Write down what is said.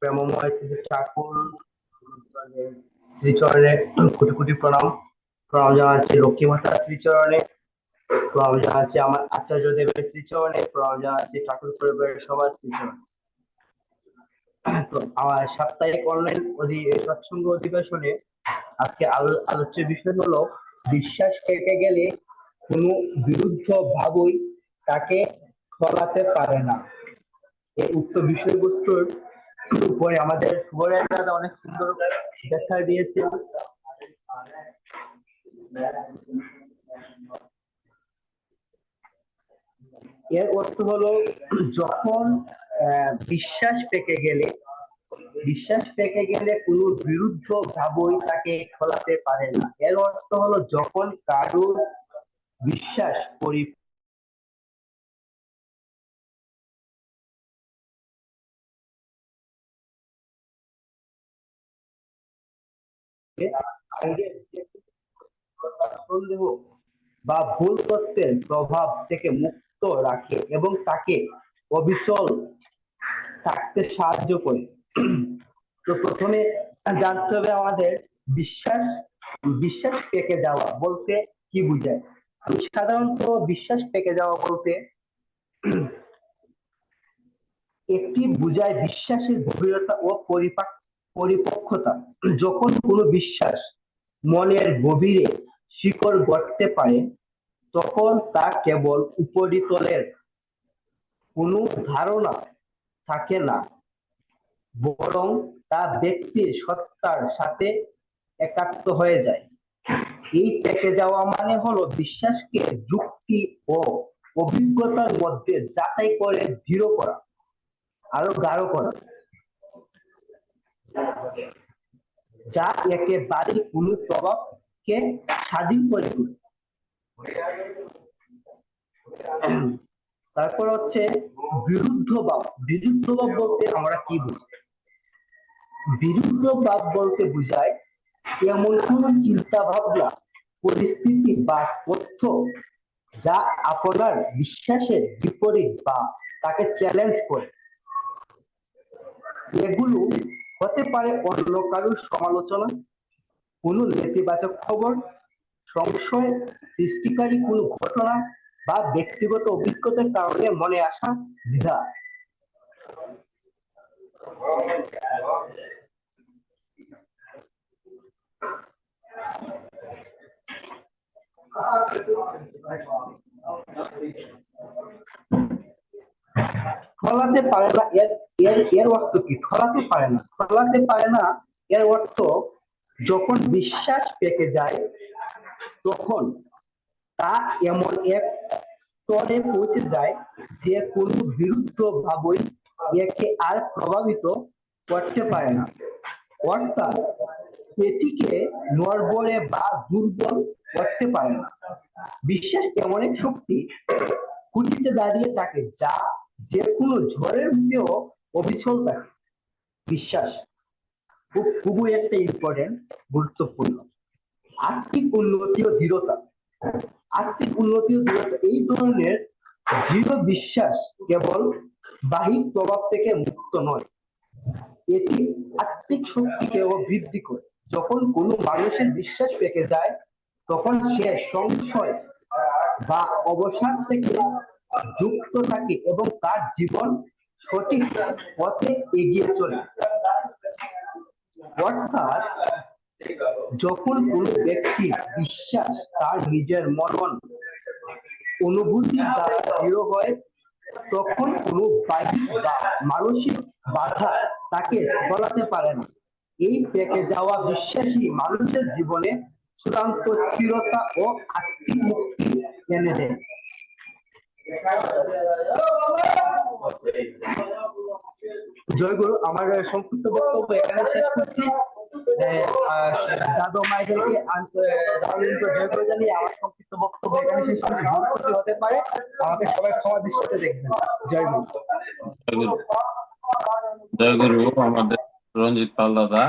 প্রেমময় শ্রী ঠাকুর, শ্রীচরণে কোটি কোটি প্রণাম প্রণাম জানাচ্ছি লক্ষ্মী মাতার শ্রীচরণে, প্রণাম জানাচ্ছি আমার আচার্য দেবের শ্রীচরণে, প্রণাম জানাচ্ছি ঠাকুর পরিবারের সবার শ্রীচরণে। তো আমার সাপ্তাহিক অনলাইন সৎসঙ্গ অধিবেশনে আজকে আলো- আলোচ্য বিষয় হলো, বিশ্বাস কেটে গেলে কোনো বিরুদ্ধ ভাবই তাকে ফলাতে পারে না। এই উক্ত বিষয়বস্তুর উপরে আমাদের দাদা অনেক সুন্দর ব্যাখ্যা দিয়েছে। এর অর্থ হলো, যখন বিশ্বাস পেকে গেলে, বিশ্বাস পেকে গেলে কোনো বিরুদ্ধ ভাবই তাকে খোলাতে পারে না। এর অর্থ হলো, যখন কারোর বিশ্বাস পরি সন্দেহ বা ভুল তত্ত্বের প্রভাব থেকে মুক্ত রাখে এবং তাকে অবিচল থাকতে সাহায্য করে। তো প্রথমে জানতে হবে আমাদের বিশ্বাস বিশ্বাস পেকে যাওয়া বলতে কি বুঝায়? সাধারণত বিশ্বাস পেকে যাওয়া বলতে একটি বুঝায় বিশ্বাসের গভীরতা ও পরিপাক পরিপক্কতা। যখন কোনো বিশ্বাস মনের গভীরে শিকড় গড়তে পারে, তখন তা কেবল উপরিতলের কোনো ধারণা থাকে না, বরং তা ব্যক্তির সত্তার সাথে একাত্ম হয়ে যায়। এই পেকে যাওয়া মানে হলো বিশ্বাসকে যুক্তি ও অভিজ্ঞতার মধ্যে যাচাই করে দৃঢ় করা, আরও গাঢ় করা। যা একেবারে কোনো প্রভাবকে স্বাধীন করে তোলে। তারপর হচ্ছে বিরুদ্ধ ভাব। বিরুদ্ধ ভাব বলতে আমরা কি বুঝি? বিরুদ্ধ ভাব বলতে বোঝায় এমন কোন চিন্তা ভাবনা পরিস্থিতি বা তথ্য যা আপনার বিশ্বাসের বিপরীত বা তাকে চ্যালেঞ্জ করে। এগুলো হতে পারে অন্য কারোর সমালোচনা, কোনো নেতিবাচক খবর, সংশয় সৃষ্টিকারী কোনো ঘটনা বা ব্যক্তিগত অভিজ্ঞতার কারণে মনে আসা দ্বিধা। ফলাতে পারে না এর এর এর অর্থ কি? ফলাতে পারে না। ফলাতে পারে না, এর অর্থ যখন বিশ্বাস পেকে যায়, তখন তা এমন এক স্তরে পৌঁছে যায় যে কোনো বিরুদ্ধ ভাবই একে আর প্রভাবিত করতে পারে না। অর্থাৎ এটিকে নড়বড়ে বা দুর্বল করতে পারে না। বিশ্বাস এমন এক শক্তি খুঁটিতে দাঁড়িয়ে থাকে যা যে কোনো ঝড়ের মধ্যেও অবিচল থাকে বিশ্বাস খুব, খুবই একটা ইম্পর্টেন্ট গুরুত্বপূর্ণ। আর্থিক উন্নতি ও দৃঢ়তা। আর্থিক উন্নতি ও দৃঢ়তা। এই ধরনের দৃঢ় বিশ্বাস কেবল বাহিক প্রভাব থেকে মুক্ত নয়। এটি আর্থিক শক্তিকেও বৃদ্ধি করে। যখন কোনো মানুষের বিশ্বাস পেকে যায়, তখন সে সংশয় বা অবসাদ থেকে যুক্ত থাকে এবং তার জীবন সঠিক পথে এগিয়ে চলে। অর্থাৎ, যখন কোনো ব্যক্তির বিশ্বাস তার নিজের মরণ অনুভূতি দৃঢ় হয়, তখন কোনো বাহ্যিক বা মানসিক বাধা তাকে ফলাতে পারে না। এই পেকে যাওয়া বিশ্বাসী মানুষের জীবনে চূড়ান্ত স্থিরতা ও আত্মিক মুক্তি এনে দেয়। জয়গুরু আমার সংক্ষিপ্ত বক্তব্য এখানে শেষ করছি। দাদু মাইকেলকে জয় জয়গুরু জানিয়ে আমার সংক্ষিপ্ত বক্তব্য এখানে শেষ করছি। ভুল ক্ষতি হতে পারে, আমাকে সবাই ক্ষমা দৃষ্টিতে দেখবেন। জয়গুরু জয়গুরু আমাদের রঞ্জিত পাল দাদা।